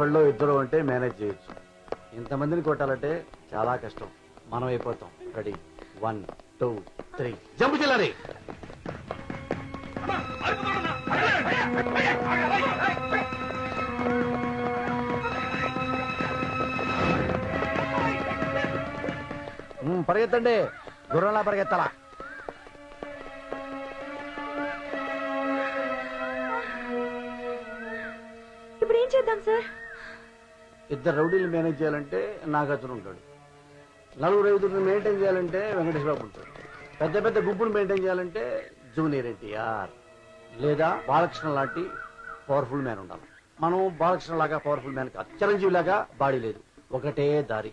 ఒకళ్ళు ఇద్దరు అంటే మేనేజ్ చేయొచ్చు. ఇంతమందిని కొట్టాలంటే చాలా కష్టం. మనం అయిపోతాం. Ready. One two three. Jump చెల్లారి! పరిగెత్తండి. గుర్రంలా పరిగెత్తాలా. ఇప్పుడు ఏం చేద్దాం సార్? ఇద్దరు రౌడీలు మేనేజ్ చేయాలంటే నాగార్జున ఉంటాడు. నలుగురు ఐదుగురిని మెయింటైన్ చేయాలంటే వెంకటేశ్వరరావు ఉంటాడు. పెద్ద పెద్ద గుంపును మెయింటైన్ చేయాలంటే జూనియర్ ఎన్టీఆర్ లేదా బాలకృష్ణ లాంటి పవర్ఫుల్ మ్యాన్ ఉండాలి. మనం బాలకృష్ణ లాగా పవర్ఫుల్ మ్యాన్ కాదు. చిరంజీవి లాగా బాడీ లేదు. ఒకటే దారి.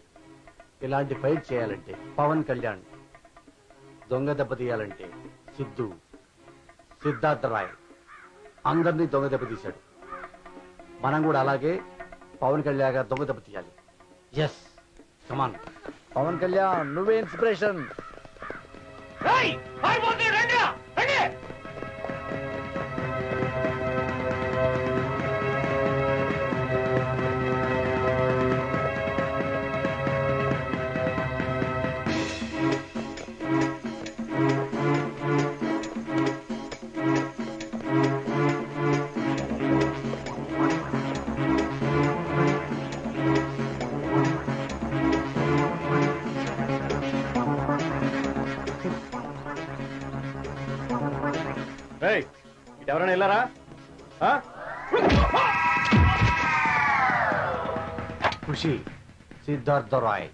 ఇలాంటి ఫైట్ చేయాలంటే పవన్ కళ్యాణ్ దొంగ దెబ్బ తీయాలంటే సిద్ధు సిద్ధార్థ రాయ్. అందరినీ దొంగ దెబ్బ తీశాడు. మనం కూడా అలాగే పవన్ కళ్యాణ్ గారు దొంగ దెబ్బ తీయాలి. ఎస్ కమాన్ పవన్ కళ్యాణ్ నువ్వే ఇన్స్పిరేషన్ ఇటు ఎవరైనా వెళ్ళారా? ఖుషి సిద్ధార్థ రాయ్.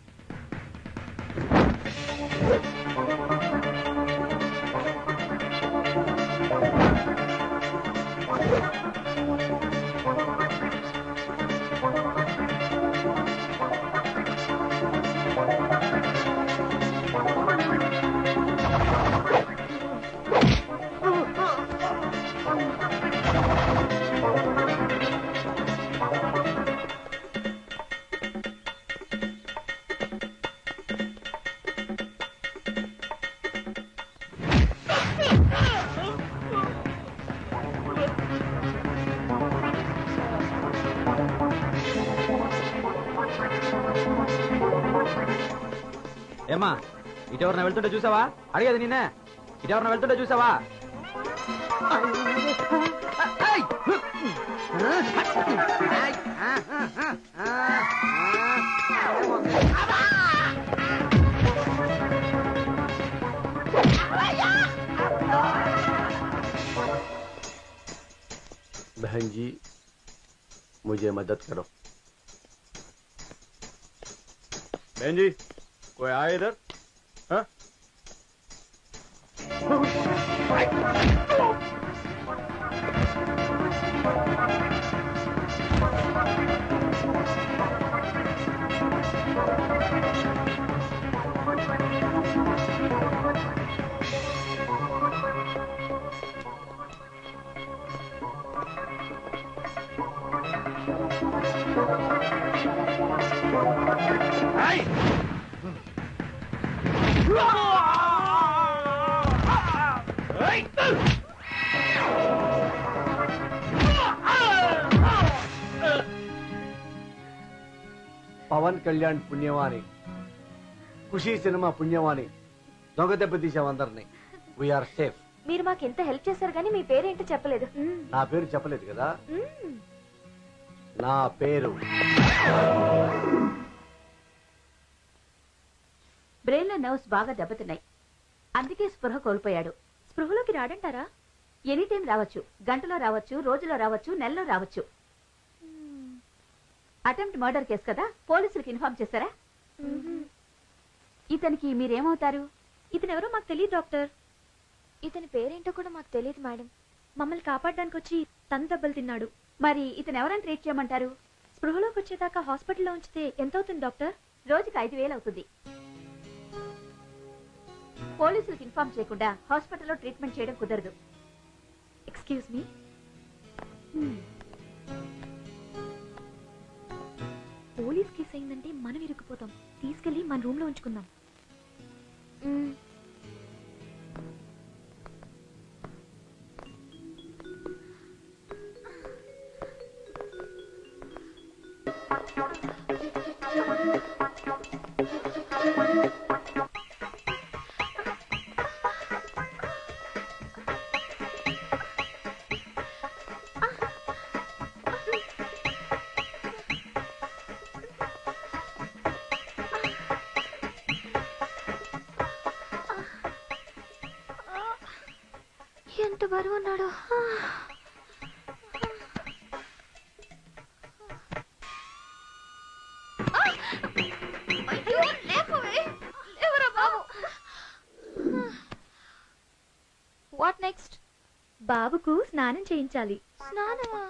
ఏమ్మా ఇటు ఎవరిన వెళ్తుంటే చూసావా అడిగేది నిన్నే ఇటు ఎవరిన వెళ్తుంటే చూసావా बहन जी मुझे मदद करो बहन जी ఓ ఆయుధర్ Thank పవన్ కళ్యాణ్ పుణ్యవాణి. ఖుషి సినిమా పుణ్యవాణి. దొంగ దెబ్బ తీసాం అందరినీ. వీఆర్ సేఫ్ మీరు మాకు ఎంత హెల్ప్ చేశారు కానీ మీ పేరేంటో చెప్పలేదు. నా పేరు చెప్పలేదు కదా. నా పేరు. బ్రెయిన్లో నర్వ్స్ బాగా దెబ్బతిన్నాయి. అందుకే స్పృహ కోల్పోయాడు. స్పృహలోకి రాడంటారా? ఎనీ టైం రావచ్చు. గంటలో రావచ్చు రోజులో రావచ్చు నెలలో రావచ్చు. అటెంప్ట్ మర్డర్ కేసు కదా? పోలీసులకు ఇన్ఫార్మ్ చేశారా ఇతనికి మీరేమవుతారు? ఇతనెవరో మాకు తెలియదు డాక్టర్. ఇతని పేరేంటో కూడా మాకు తెలియదు మేడం. మమ్మల్ని కాపాడడానికి వచ్చి తన దెబ్బలు తిన్నాడు. మరి ఇతను ఎవరైనా ట్రీట్ చేయమంటారు? స్పృహలోకి వచ్చేదాకా హాస్పిటల్లో ఉంచితే ఎంత అవుతుంది డాక్టర్? రోజుకి ఐదు వేలు అవుతుంది. పోలీసులకు ఇన్ఫార్మ్ చేయకుండా హాస్పిటల్లో ట్రీట్మెంట్ చేయడం కుదరదు. Excuse me. పోలీస్ కేసు అయిందంటే మనం ఇరుక్కుపోతాం. తీసుకెళ్ళి మన రూమ్లో ఉంచుకుందాం బరువు ఉన్నాడు. వాట్ నెక్స్ట్ బాబుకు స్నానం చేయించాలి. స్నానమా?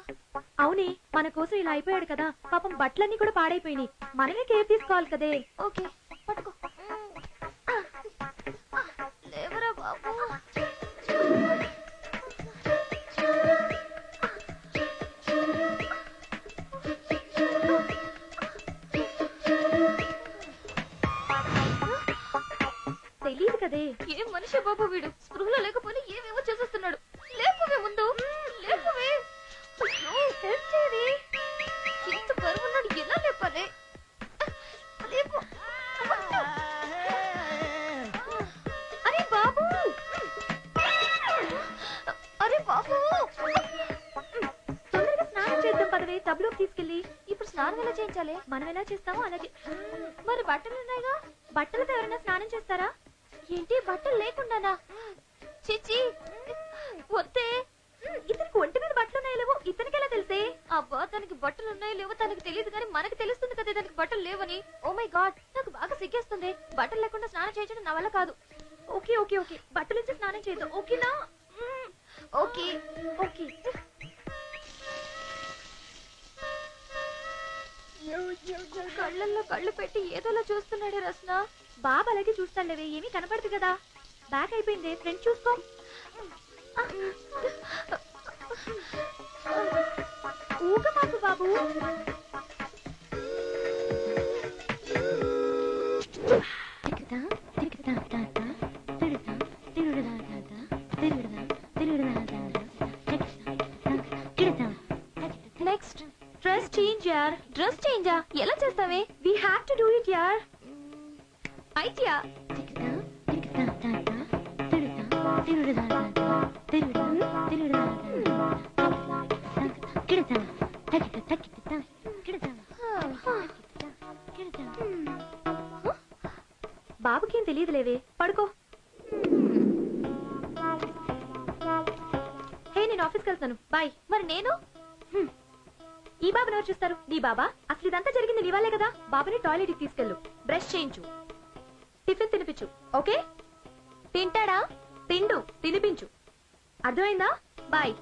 అవునే మన కోసం ఇలా అయిపోయాడు కదా. పాపం బట్టలన్నీ కూడా పాడైపోయినాయి. మనమే కేర్ తీసుకోవాలి కదే. ఓకే. బాబు వీడు. స్పృహలో లేకపోతే ఏమేమో చేసేస్తున్నాడు. లేపవే ముందు. లేపవే. అయ్యో హెల్ప్ చేయది ఇంత బరువు ఎలా లేపాలి? లేపు. అరే బాబు. అరే బాబు. తొందరగా స్నానం చేద్దాం పదవే. తబలోకి తీసుకెళ్ళి. ఇప్పుడు స్నానం ఎలా చేయించాలి? మనం ఎలా చేస్తామో అలాగే. మరి బట్టలు ఉన్నాయిగా? బట్టలతో ఎవరైనా స్నానం చేస్తారా? ఏంటి బట్టలు లేకుండానా? చిచి వద్దే. ఇతనికి ఒంటి మీద బట్టలు ఉన్నాయో లేవో ఇతనికి ఎలా తెలిసే? అబ్బా తనకి బట్టలు ఉన్నాయో లేవో తనకి తెలియదు కానీ మనకి తెలుస్తుంది కదా దానికి బట్టలు లేవని. ఓ మై గాడ్ నాకు బాగా సిగ్గేస్తుంది. బట్టలు లేకుండా స్నానం చేయడం నా వల్ల కాదు. Okay okay okay. బట్టలు నుంచి స్నానం చేయదు ఓకేనా? Okay okay. కళ్ళల్లో కళ్ళు పెట్టి ఏదోలా చూస్తున్నాడు రస్న. బాబు అలాగే చూస్తానులేవే ఏమీ కనపడదు కదా. బ్యాక్ అయిపోయింది ఫ్రెండ్ చూసుకో. ఊగ మాకు బాబు. బాబుకేం తెలియదులేవే పడుకో. హే నేను ఆఫీస్కి వెళ్తాను. బాయ్. మరి నేను? ఈ బాబుని ఎవరు చూస్తారు? నీ బాబా? అసలు ఇదంతా జరిగింది నీ వాళ్ళే కదా? బాబుని టాయిలెట్కి తీసుకెళ్ళు. బ్రష్ చేయించు. టిఫిన్ తినిపించు. ఓకే? తింటాడా? తిండు తినిపించు అర్థమైందా బాయ్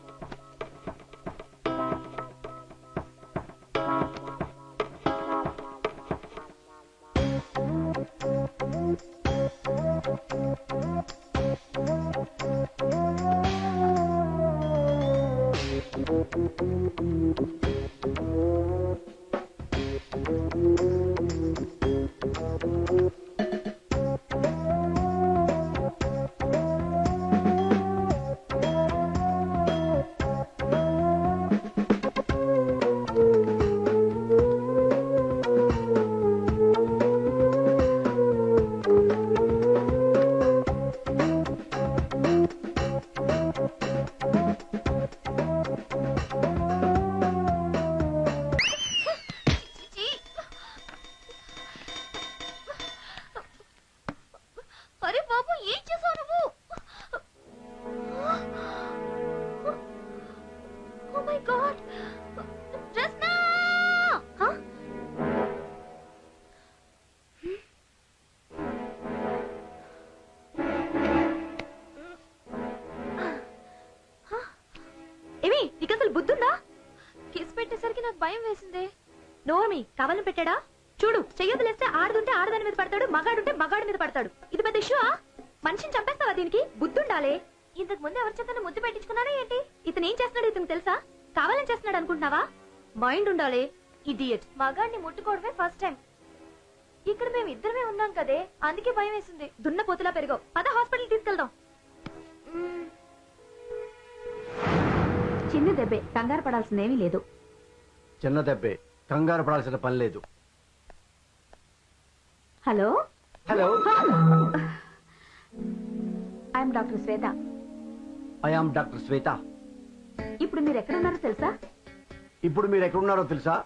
అరే బాబు ఏం చేసావు నువ్వు? ఓ మై గాడ్ ఏమి నీకు అసలు బుద్ధుందా? కేసు పెట్టేసరికి నాకు భయం వేసిందే. నోమి కవలం పెట్టాడా? చూడు చెయ్యదులేస్తే ఆడదుంటే ఆడదాని మీద పడతాడు మగాడుంటే మగాడి మీద పడతాడు. ఇది పెద్ద ఇష్యూ మనిషిని చంపేస్తావా దీనికి? బుద్ధుండాలే. ఇంతకు ముందు ఎవరి చేతను ముద్దు పెట్టించుకున్నాడా ఏంటి? ఇతను ఏం చేస్తున్నాడు ఇతను తెలుసా? కావాలని చేస్తున్నాడు అనుకుంటున్నావా? మైండ్ ఉండాలి. ఇడియట్ మగాడిని ముట్టుకోవడమే ఫస్ట్ టైం ఇక్కడ మేము ఇద్దరమే ఉన్నాం కదే అందుకే భయం వేసింది. దున్న పోతులా పెరిగో. పద హాస్పిటల్ తీసుకెళ్దాం. చిన్న దెబ్బే కంగారు పడాల్సిందేమీ లేదు. చిన్న దెబ్బే కంగారు పడాల్సిన పని లేదు. Hello? Hello. I'm doctor Shweta. I am doctor Shweta. ఇప్పుడు మీరు ఎక్కడ ఉన్నారో తెలుసా? ఇప్పుడు మీరు ఎక్కడున్నారో తెలుసా?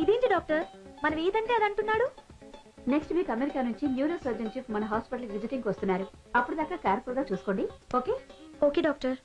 ఇదేంటి డాక్టర్? మనం ఏదంటే అది అంటున్నాడు? నెక్స్ట్ వీక్ అమెరికా నుంచి న్యూరో సర్జన్ చీఫ్ మన హాస్పిటల్ విజిటింగ్ వస్తున్నారు. అప్పుడు దాకా కేర్ఫుల్గా చూసుకోండి. ఓకే? Okay doctor.